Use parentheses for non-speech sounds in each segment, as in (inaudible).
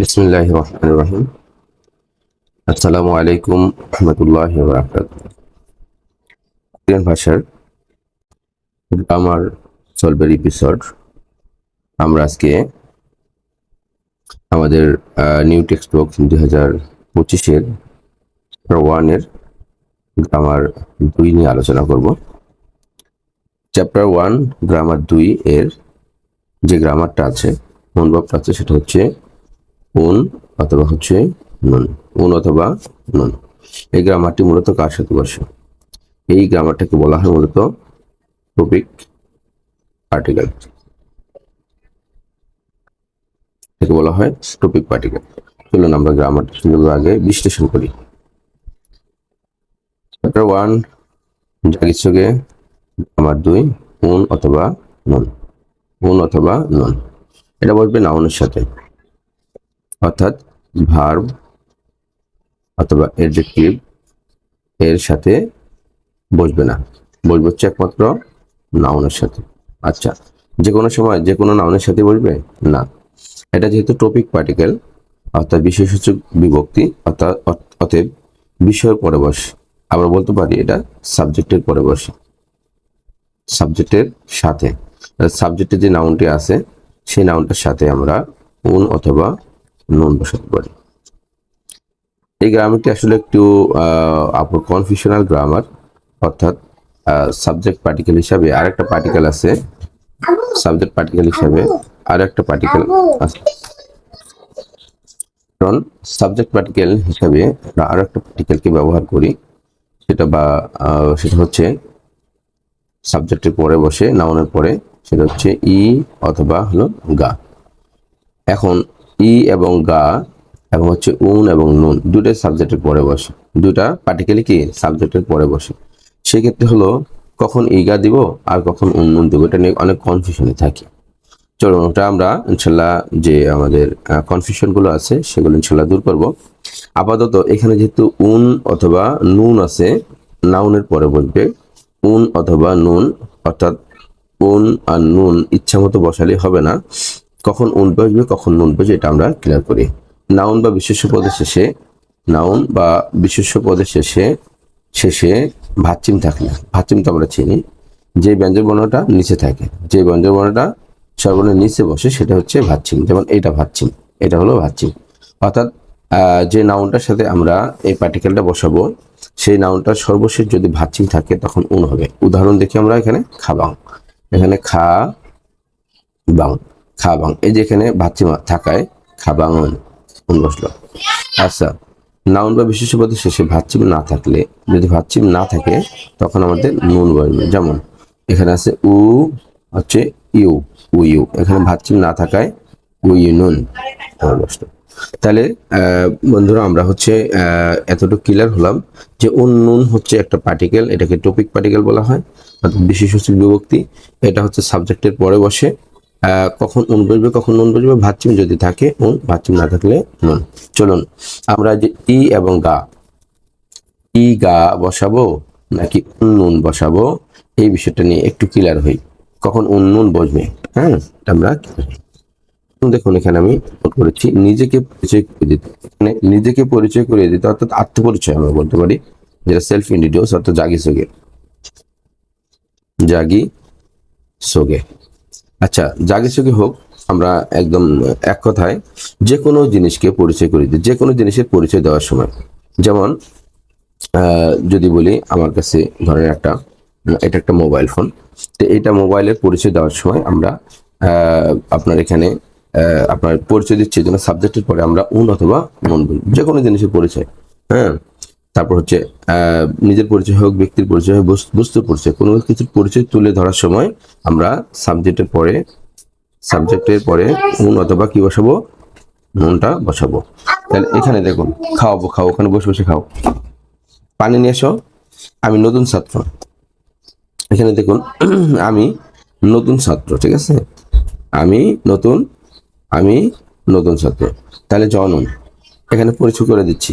বিসমিল্লাহ রহমান রহিম আসসালামু আলাইকুম রহমতুল্লাহ বরাকাত কোরিয়ান ভাষার গ্রামার সলভের এপিসোড আমরা আজকে আমাদের নিউ টেক্সট বুক দুই হাজার পঁচিশের ওয়ানের গ্রামার দুই নিয়ে আলোচনা করব। চ্যাপ্টার ওয়ান গ্রামার দুই এর যে গ্রামারটা আছে মনভাবটা আছে, সেটা হচ্ছে উন অথবা হচ্ছে নুন। উন অথবা নুন। এই গ্রামারটি মূলত কার সাথে বসে? এই গ্রামারটাকে বলা হয় মূলত টপিক পার্টিকেল একে বলা হয় টপিক পার্টিকেল চলুন আমরা গ্রামারটা সুন্দরভাবে আগে বিশ্লেষণ করি। চ্যাপ্টার ওয়ান জাগিছকে গ্রামার দুই, উন অথবা নুন। উন অথবা নুন। এটা বলবে নাউনের সাথে। অর্থাৎ ভার্ব অথবা এডজেক্টিভ এর সাথে বসবে না। বসবে হচ্ছে একমাত্র নাউনের সাথে। আচ্ছা যে কোনো সময় যে কোনো নাউনের সাথে বসবে? না। এটা যেহেতু টপিক পার্টিকেল অর্থাৎ বিশেষসূচক বিভক্তি, অর্থাৎ অত- অতএব বিষয়ের পরে বসে। আমরা বলতে পারি এটা সাবজেক্টের পরে বসে। সাবজেক্টের সাথে। সাবজেক্টে যে নাউনটি আছে, সেই নাউনটার সাথে আমরা উন অথবা নুন বসাতে পারি। এই গ্রামারটি আসলে একটু আপুর কনফিউশনাল গ্রামার অর্থাৎ সাবজেক্ট পার্টিকেল হিসাবে আরেকটা পার্টিকেল আছে। সাবজেক্ট পার্টিকেল হিসাবে আরেকটা পার্টিকেল আছে। কারণ সাবজেক্ট পার্টিকেল হিসাবে আমরা আরও একটা পার্টিকেলকে ব্যবহার করি। সেটা বা সেটা হচ্ছে সাবজেক্টের পরে বসে নাউনের পরে, সেটা হচ্ছে ই অথবা হলো গা। এখন ই এবং গা এবং হচ্ছে উন এবং নুন দুটাই সাবজেক্টের পরে বসে। দুটা পার্টিকেলি কি? সাবজেক্টের পরে বসে। সেক্ষেত্রে হলো, কখন ইগা দিব আর কখন উন নুন দিব, এটা নিয়ে অনেক কনফিউশনে থাকি। চলুন, ওটা আমরা ইনশাল্লাহ যে আমাদের কনফিউশনগুলো আছে, সেগুলো ইনশাল্লাহ দূর করব। আপাতত এখানে যেহেতু উন অথবা নুন আছে, নাউনের পরে বসবে। উন অথবা নুন, অর্থাৎ উন আর নুন ইচ্ছা মতো বসালে হবে না। কখন উন বসবে কখন নুন বসবে এটা আমরা ক্লিয়ার করি। নাউন বা বিশেষ্য পদের শেষে নাউন বা বিশেষ্য পদের শেষে শেষে ভাচ্চিম থাকলে ভাচ্চিম তো আমরা চিনি। যে ব্যঞ্জন বর্ণটা নিচে থাকে, যে ব্যঞ্জন বর্ণটা সর্বর্ণের নিচে বসে, সেটা হচ্ছে ভাচ্ছিম যেমন এইটা ভাচ্ছিম এটা হলো ভাচ্ছিম অর্থাৎ যে নাউনটার সাথে আমরা এই পার্টিকেলটা বসাবো, সেই নাউনটার সর্বশেষ যদি ভাচ্ছিম থাকে, তখন উন হবে। উদাহরণ দেখি আমরা এখানে খাবাং এখানে খা বাং খাবাং। এই যে এখানে ভাচ্ছিমা থাকায় খাবাং বসল। আচ্ছা নাউন বা বিশেষ পদের শেষে ভাচ্ছিম না থাকলে, যদি ভাচ্ছিম না থাকে, তখন আমাদের নুন বসবে যেমন, এখানে আছে উ, হচ্ছে ইউ, উ ইউ। এখানে ভাচ্ছিম না থাকায় উ ইউ নুন বসল। তাহলে বন্ধুরা, আমরা হচ্ছে এতটুকু ক্লিয়ার হলাম যে নুন হচ্ছে একটা পার্টিকেল এটাকে টপিক পার্টিকেল বলা হয়, অর্থাৎ বিশেষসূচক বিভক্তি। এটা হচ্ছে সাবজেক্টের পরে বসে। কখন উন বসবে কখন নুন বসবে ভাচ্ছিম যদি থাকে, উন ভাচ্ছিম না থাকলে নুন। চলুন, আমরা যে ই এবং গা, ই গা বসাবো নাকি উন নুন বসাবো, এই বিষয়টা নিয়ে একটু ক্লিয়ার হই। কখন উন নুন বসবে হ্যাঁ আমরা দেখুন, এখানে আমি করেছি, নিজেকে পরিচয় করে দিতে এখানে নিজেকে পরিচয় করে দিতে, অর্থাৎ আত্মপরিচয় আমরা বলতে পারি, যেটা সেলফ ইন্ডিডিউস অর্থাৎ জাগি সোগে। জাগি সোগে। আচ্ছা জাগি সোগে হোক, আমরা একদম এক কথায় যে কোনো জিনিসকে পরিচয় করে দিই যে কোনো জিনিসের পরিচয় দেওয়ার সময়। যেমন যদি বলি আমার কাছে ধরেন একটা, এটা একটা মোবাইল ফোন, তো এটা মোবাইলের পরিচয় দেওয়ার সময় আমরা আপনার এখানে আপনার পরিচয় দিচ্ছি, যেন সাবজেক্টের পরে আমরা উন অথবা নুন বলি যে কোনো জিনিসের পরিচয় হ্যাঁ? তারপর হচ্ছে নিজের পরিচয় হোক, ব্যক্তির পরিচয় হোক বস্তুর পরিচয়, কোনো কিছুর পরিচয় তুলে ধরার সময় আমরা সাবজেক্টের পরে সাবজেক্টের পরে উন অথবা কি বসাবো? নুনটা বসাবো। তাহলে এখানে দেখুন, খাওয়াবো, খাও, ওখানে বসে বসে খাও। পানি নিয়ে এসো, আমি নতুন ছাত্র। এখানে দেখুন, (clears throat) আমি নতুন ছাত্র, ঠিক আছে? আমি নতুন আমি নতুন ছাত্র। তাহলে জনন এখানে পরিচয় করে দিচ্ছি।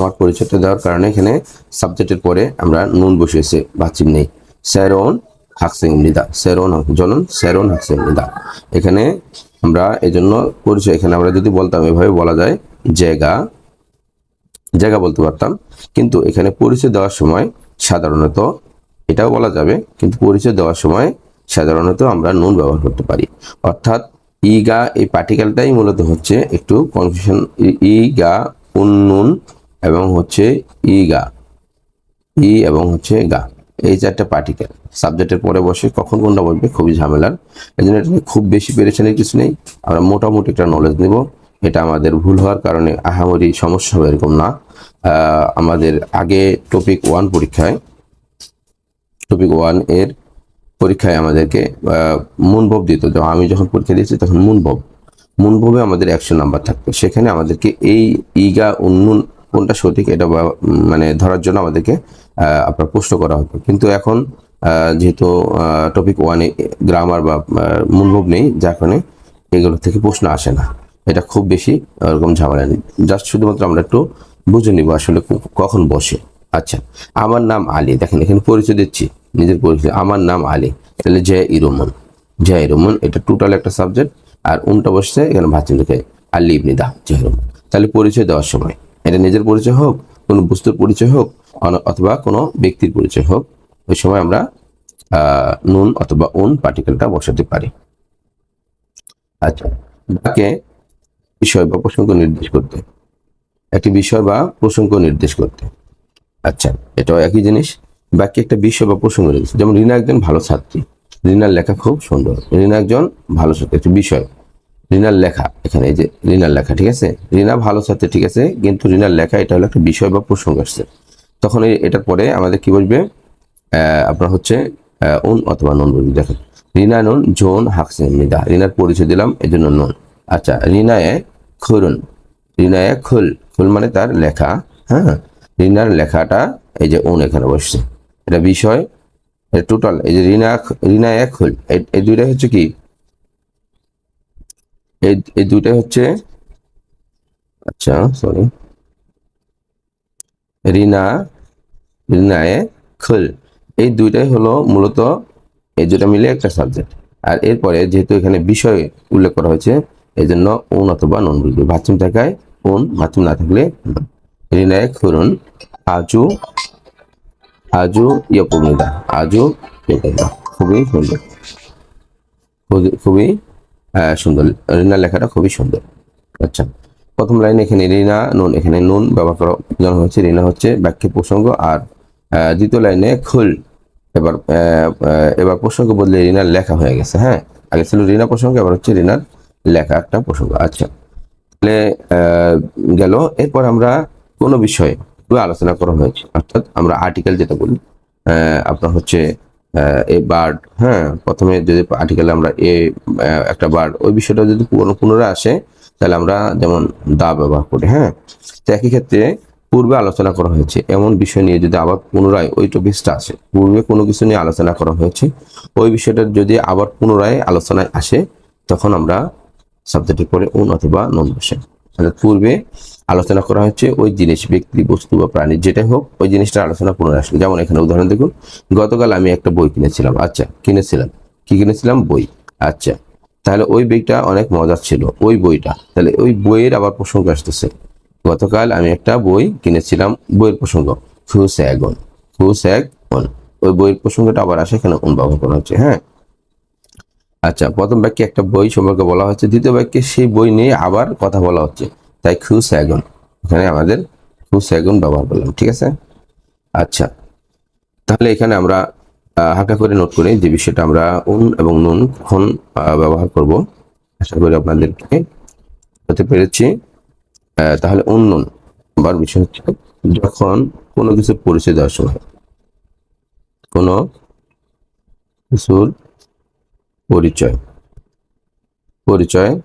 আমার পরিচয়টা দেওয়ার কারণে এখানে সাবজেক্টের পরে আমরা নুন বসিয়েছে বাচ্চিম নেই স্যারন হাকসেং নিদা স্যারন, জনন, স্যারন হাকসেং নিদা এখানে আমরা এজন্য পরিচয়, এখানে আমরা যদি বলতাম, এভাবে বলা যায়, জায়গা জায়গা বলতে পারতাম। কিন্তু এখানে পরিচয় দেওয়ার সময় সাধারণত এটাও বলা যাবে, কিন্তু পরিচয় দেওয়ার সময় সাধারণত আমরা নুন ব্যবহার করতে পারি। অর্থাৎ ইগা এই পার্টিকেলটাই মূলত হচ্ছে একটু কনফিউশন ইগা উন্নুন এবং হচ্ছে ই গা। ই এবং হচ্ছে গা। এই চারটা পার্টিকেল সাবজেক্টের পরে বসে কখন কোনটা বলবে খুবই ঝামেলার। এই জন্য খুব বেশি পেরেশানির কিছু নেই। আমরা মোটামুটি একটা নলেজ নেব। এটা আমাদের ভুল হওয়ার কারণে আহামরি সমস্যা হবে এরকম না। আমাদের আগে টপিক ওয়ান পরীক্ষায় টপিক ওয়ানের পরীক্ষায় আমাদেরকে মুনভব দিত। আমি যখন পরীক্ষা দিয়েছি তখন মুনভব মুনভবে আমাদের একশো নাম্বার থাকতো। সেখানে আমাদেরকে এই ইগা উন্নুন কোনটা সঠিক এটা মানে ধরার জন্য আমাদেরকে আপনার প্রশ্ন করা হতো। কিন্তু এখন যেহেতু টপিক ওয়ানে গ্রামার বা আহ, মুনভব নেই যার কারণে এগুলো থেকে প্রশ্ন আসে না। এটা খুব বেশি ওরকম ঝামেলা নেই। জাস্ট শুধুমাত্র আমরা একটু বুঝে নিব আসলে কখন বসে। আচ্ছা আমার নাম আলী। দেখেন এখানে পরিচয় দিচ্ছি নিজের পরিচয়। আমার নাম আলী। তাহলে জয় ইরোমন জয় ইরোমন এটা টোটাল একটা সাবজেক্ট আর উনটা বসছে এখানে লিখে আলী ইবনি দা জয় ইরোমন তাহলে পরিচয় দেওয়ার সময়। এটা নিজের পরিচয় হোক, কোনো বস্তুর পরিচয় হোক অথবা কোনো ব্যক্তির পরিচয় হোক, ওই সময় আমরা নুন অথবা উন পার্টিকেলটা বসাতে পারি। আচ্ছা বাক্যে বিষয় বা প্রসঙ্গ নির্দেশ করতে। একটি বিষয় বা প্রসঙ্গ নির্দেশ করতে। আচ্ছা এটাও একই জিনিস। বাকি একটা বিষয় বা প্রসঙ্গ নির্দেশ যেমন, রিনা একজন ভালো ছাত্রী। রিনার লেখা খুব সুন্দর। রিনা একজন ভালো ছাত্রী। একটি বিষয়। রিনার লেখা, এখানে এই যে রিনার লেখা, ঠিক আছে? রিনা ভালো ছাত্রী ঠিক আছে? কিন্তু রিনার লেখা, এটা হলো একটা বিষয় বা প্রসঙ্গ আসছে। তখন এটার পরে আমাদের কি বলবে আপনার হচ্ছে উন অথবা নুন বলবে দেখেন। রিনা নুন, জোন হাকসিন মিদা রিনার পরিচয় দিলাম, এই জন্য নুন। আচ্ছা রিনায়ে খুরুন। রিনায়ে খুল। খুল মানে তার লেখা হ্যাঁ? রিনার লেখাটা, এই যে উন এখানে বসছে। এটা বিষয়, এটা টোটাল এই যে রিনা রিনা এক খুল এই দুইটাই হচ্ছে কি? এই এই দুইটাই হচ্ছে আচ্ছা সরি রিনা, রিনায়ে খুল। এই দুইটাই হলো মূলত এই দুটা মিলে একটা সাবজেক্ট আর এরপরে যেহেতু এখানে বিষয় উল্লেখ করা হয়েছে এই জন্য উন অথবা নন বুঝবে ভাচ্ছুম থাকায় উন ভাচ্ছুম না থাকলে। রিনায়ে খুরুন, আজু আজু ইয়পুমিদা আজু খুবই সুন্দর। খুবই- সুন্দর। রিনার লেখাটা খুবই সুন্দর। আচ্ছা প্রথম লাইনে এখানে রিনা, নুন, এখানে নুন ব্যবহার করা বোঝানো হচ্ছে, রিনা হচ্ছে বাক্যের প্রসঙ্গ আর দ্বিতীয় লাইনে খুল। এবার এবার প্রসঙ্গ বদলে রিনার লেখা হয়ে গেছে হ্যাঁ? আগে ছিল রিনা প্রসঙ্গ, এবার হচ্ছে রিনার লেখা একটা প্রসঙ্গ। আচ্ছা তাহলে গেল। এরপর আমরা কোনো বিষয়ে আলোচনা করা হয়েছে, অর্থাৎ আমরা আর্টিকেল যেটা বলি আপনার হচ্ছে এ বার্ড হ্যাঁ প্রথমে যদি আর্টিকেলে আমরা এ একটা বার্ড ওই বিষয়টা যদি পুনঃ পুনরায় আসে, তাহলে আমরা যেমন দা ব্যবহার করি হ্যাঁ তো একই ক্ষেত্রে পূর্বে আলোচনা করা হয়েছে, এমন বিষয় নিয়ে যদি আবার পুনরায় ওই টপিক্সটা আসে, পূর্বে কোনো কিছু নিয়ে আলোচনা করা হয়েছে, ওই বিষয়টা যদি আবার পুনরায় আলোচনায় আসে, তখন আমরা সাবজেক্টের পরে উন অথবা নন বসে। অর্থাৎ পূর্বে আলোচনা করা হচ্ছে ওই জিনিস, ব্যক্তি, বস্তু বা প্রাণী, যেটাই হোক, ওই জিনিসটার আলোচনা পুনরায় আসলো। যেমন এখানে উদাহরণ দেখুন, গতকাল আমি একটা বই কিনেছিলাম। আচ্ছা কিনেছিলাম। কি কিনেছিলাম? বই। আচ্ছা তাহলে ওই বইটা অনেক মজার ছিল, ওই বইটা। তাহলে ওই বইয়ের আবার প্রসঙ্গ আসতেছে। গতকাল আমি একটা বই কিনেছিলাম, বইয়ের প্রসঙ্গ খুস্যাগন খুস্যাগন ওই বইয়ের প্রসঙ্গটা আবার আসে এখানে উন ব্যবহার করা হচ্ছে। হ্যাঁ আচ্ছা প্রথম বাক্যে একটা বই সম্পর্কে বলা হচ্ছে, দ্বিতীয় বাক্যে সেই বই নিয়ে আবার কথা বলা হচ্ছে। তাই খুস্যাগন এখানে আমাদের খুস্যাগন ব্যবহার করলাম, ঠিক আছে? আচ্ছা তাহলে এখানে আমরা হালকা করে নোট করি যে বিষয়টা আমরা উন এবং নুন কখন ব্যবহার করব। আশা করি আপনাদেরকে হতে পেরেছি। তাহলে উন নুন, আবার বিষয় হচ্ছে যখন কোনো কিছু পরিচয় দেওয়ার সময়, কোনো কিছুর পরিচয়। পরিচয়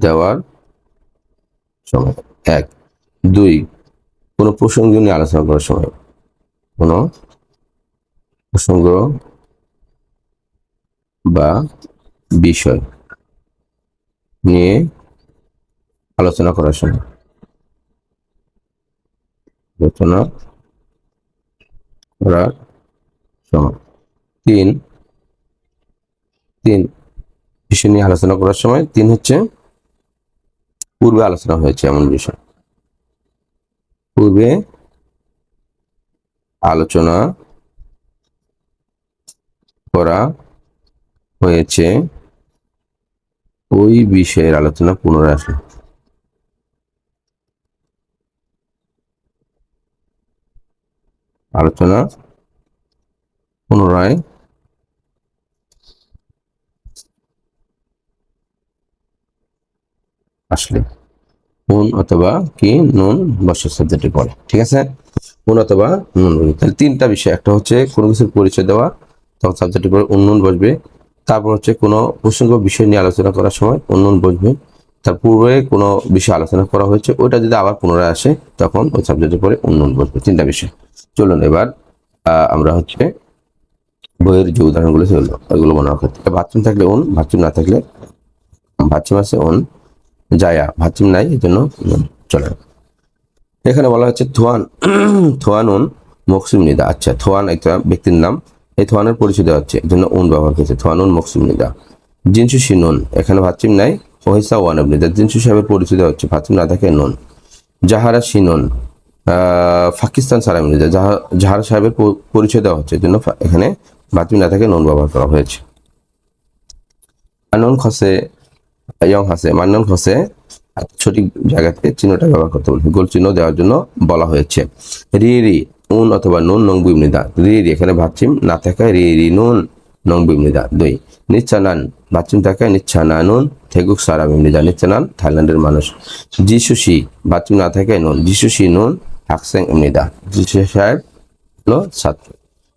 দেওয়ার সময়। এক। দুই। কোনো প্রসঙ্গ নিয়ে আলোচনা করার সময়। কোনো প্রসঙ্গ বা বিষয় নিয়ে আলোচনা করার সময়। আলোচনা করার সময়। তিন তিন। বিষয় নিয়ে আলোচনা করার সময় তিন হচ্ছে পূর্বে আলোচনা হয়েছে এমন বিষয়। পূর্বে আলোচনা করা হয়েছে, ওই বিষয়ের আলোচনা পুনরায় আসে আলোচনা পুনরায় আসলে। নুন অথবা কি? নুন বর্ষের সাবজেক্টে পড়ে। ঠিক আছে? নুন অথবা নুন তাহলে তিনটা বিষয়। একটা হচ্ছে কোনো কিছুর পরিচয় দেওয়া, তখন সাবজেক্টের পরে উন্নয়ন বসবে। তারপর হচ্ছে কোনো প্রসঙ্গ বিষয় নিয়ে আলোচনা করার সময় উন্নয়ন বসবে। তার পূর্বে কোনো বিষয় আলোচনা করা হয়েছে, ওইটা যদি আবার পুনরায় আসে, তখন ওই সাবজেক্টের পরে উন্নয়ন বসবে। তিনটা বিষয়। চলুন এবার আমরা হচ্ছে বইয়ের যে উদাহরণগুলো সেগুলো ওইগুলো মনে রাখতে বাথরুম থাকলে উন বাথরুম না থাকলে বাথরুম আছে উন জায়া বাথরুম নাই এই জন্য চলে এখানে বলা হচ্ছে থোয়ান থোয়ানুন মকসুম নিদা। আচ্ছা থোয়ান একটা ব্যক্তির নাম এই থোয়ানের পরিচয় দেওয়া হচ্ছে এই জন্য উন ব্যবহার করেছে থোয়ানুন মকসুম নিদা। জিনসু শিনুন এখানে ভাতচিম নাই ওহিসা ওয়ান নিদা। জিনসু সাহেবের পরিচয় দেওয়া হচ্ছে ভাতচিম না থাকে নুন। জাহারা আহ, পাকিস্তান নিদা। জাহা- জাহারা সাহেবের পরিচয় দেওয়া হচ্ছে জন্য এখানে ভাতচিম না থাকে নুন ব্যবহার করা হয়েছে। আনন খসে ইয়ং হাসে, মান্নন খসে সঠিক জায়গাতে চিহ্নটা ব্যবহার করতে বলছে। গোল চিহ্ন দেওয়ার জন্য বলা হয়েছে। রি রি, উন অথবা নুন, নং বিমনিদা রি রি, এখানে ভাবছিম না থাকায় রি রি, নুন, নং বিমনিদা দুই, নিচ্ছানান। ভাবছিম থাকায় নিচ্ছানা নুন, থেগুক সারা বিমনিদা নিচ্ছানান থাইল্যান্ডের মানুষ। যিশুসি ভাবছিম না থাকায় নুন, যিশুসি নুন, হাকসেং এমনিদা যিশু সাহেব হলো ছাত্র।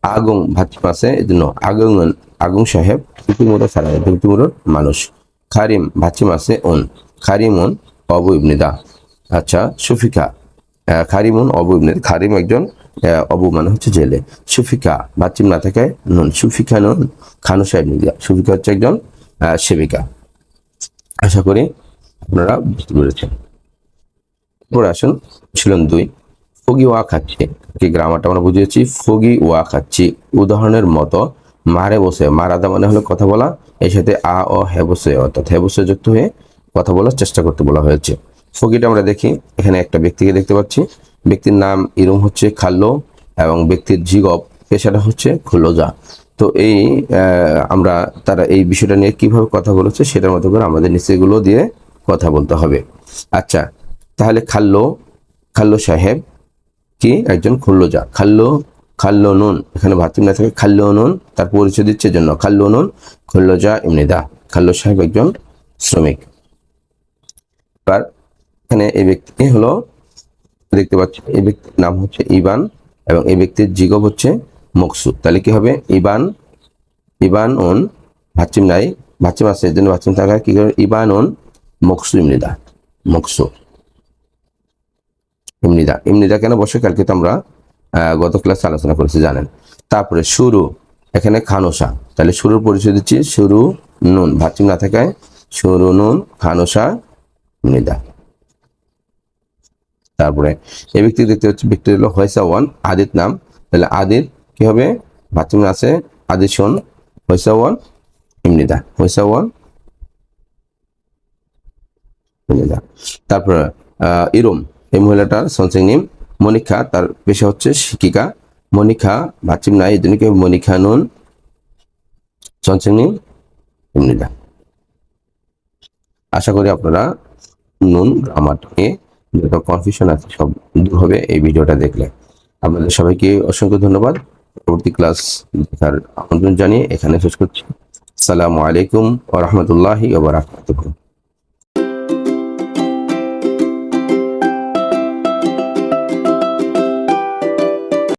আগুং ভাবছিম আছে এজন্য জন্য আগুং আগুং সাহেব তিমুরো সারা তিমুরোর মানুষ। খারিম ভাচিম আছে ওন খারিমুন অবু ইবনিদা আচ্ছা সুফিকা। খারিমুন অবু ইবনিদা খারিম একজন অবু মানে হচ্ছে জেলে। সুফিকা ভাচিম না থাকে নুন। সুফিকা নুন খানু সাহেব নিদা সুফিকা হচ্ছে একজন সেবিকা। আশা করি আপনারা বুঝতে পেরেছেন। এরপরে আসুন, ছিলেন দুই। ফগি ওয়া খাচ্ছি। গ্রামারটা আমরা বুঝিয়েছি? ফগি ওয়া খাচ্ছি। উদাহরণের মতো মারে বসে মারাদা মানে হলো কথা বলা, এর সাথে আ ও হে, বসে, অর্থাৎ হে, বসে যুক্ত হয়ে কথা বলার চেষ্টা করতে বলা হয়েছে। ফকিটা আমরা দেখি, এখানে একটা ব্যক্তিকে দেখতে পাচ্ছি। ব্যক্তির নাম ইরম হচ্ছে খাল্লো এবং ব্যক্তির জিগব পেশাটা হচ্ছে খুলোজা। তো এই আমরা তারা এই বিষয়টা নিয়ে কীভাবে কথা বলেছে সেটার মতো করে আমাদের নিচেগুলো দিয়ে কথা বলতে হবে। আচ্ছা তাহলে খাল্লো খাল্লো সাহেব কি? একজন খুল্লোজা খাল্লো খাল্লো নুন। এখানে ভাতিম না থাকে খাল্লো নুন, তার পরিচয় দিচ্ছে জন্য। খাল্লো নুন খুল্লোজা ইমনিদা খাল্লো সাহেব একজন শ্রমিক। এবার এখানে এই ব্যক্তি হলো, দেখতে পাচ্ছি, এই ব্যক্তির নাম হচ্ছে ইবান এবং এই ব্যক্তির জিগব হচ্ছে মকসুদ। তাহলে কি হবে? ইবান ইবান ওন ভাচিম নাই, ভাচিম আছে এর জন্য ভাচিম থাকা কি করে? ইবান ওন মকসু ইমনিদা মকসু ইমনিদা ইমনিদা কেন বসে? কালকে তো আমরা গত ক্লাসে আলোচনা করেছি, জানেন। তারপরে শুরু, এখানে খানোসা। তাহলে শুরুর পরিচয় দিচ্ছি, শুরু নুন ভাচিম না থাকায়, শুরু নুন, খানোসা ইমনিদা তারপরে এই ব্যক্তি দেখতে হচ্ছে, ব্যক্তি হলো হয়সা ওয়ান, আদিত নাম। তাহলে আদিত কি হবে? বাথরুমে আছে, আদিত শোন, হয়সা ওয়ান ইমনিদা হয়সা ওয়ান তারপরে ইরম, এই মহিলাটার সনসিং নিম মনিকা তার পেশা হচ্ছে শিক্ষিকা। মনিকা বাচিম নাই, এই কি মনিকা নুন ইমনিদা আশা করি আপনারা নুন গ্রামার নিয়ে যত কনফিউশন আছে সব দূর হবে এই ভিডিওটা দেখলে। আপনাদের সবাইকে অসংখ্য ধন্যবাদ। পরবর্তী ক্লাস দেখার আমন্ত্রণ জানিয়ে এখানে শেষ করছি। আসসালামু আলাইকুম ওয়া রাহমাতুল্লাহি ওয়া বারাকাতুহু।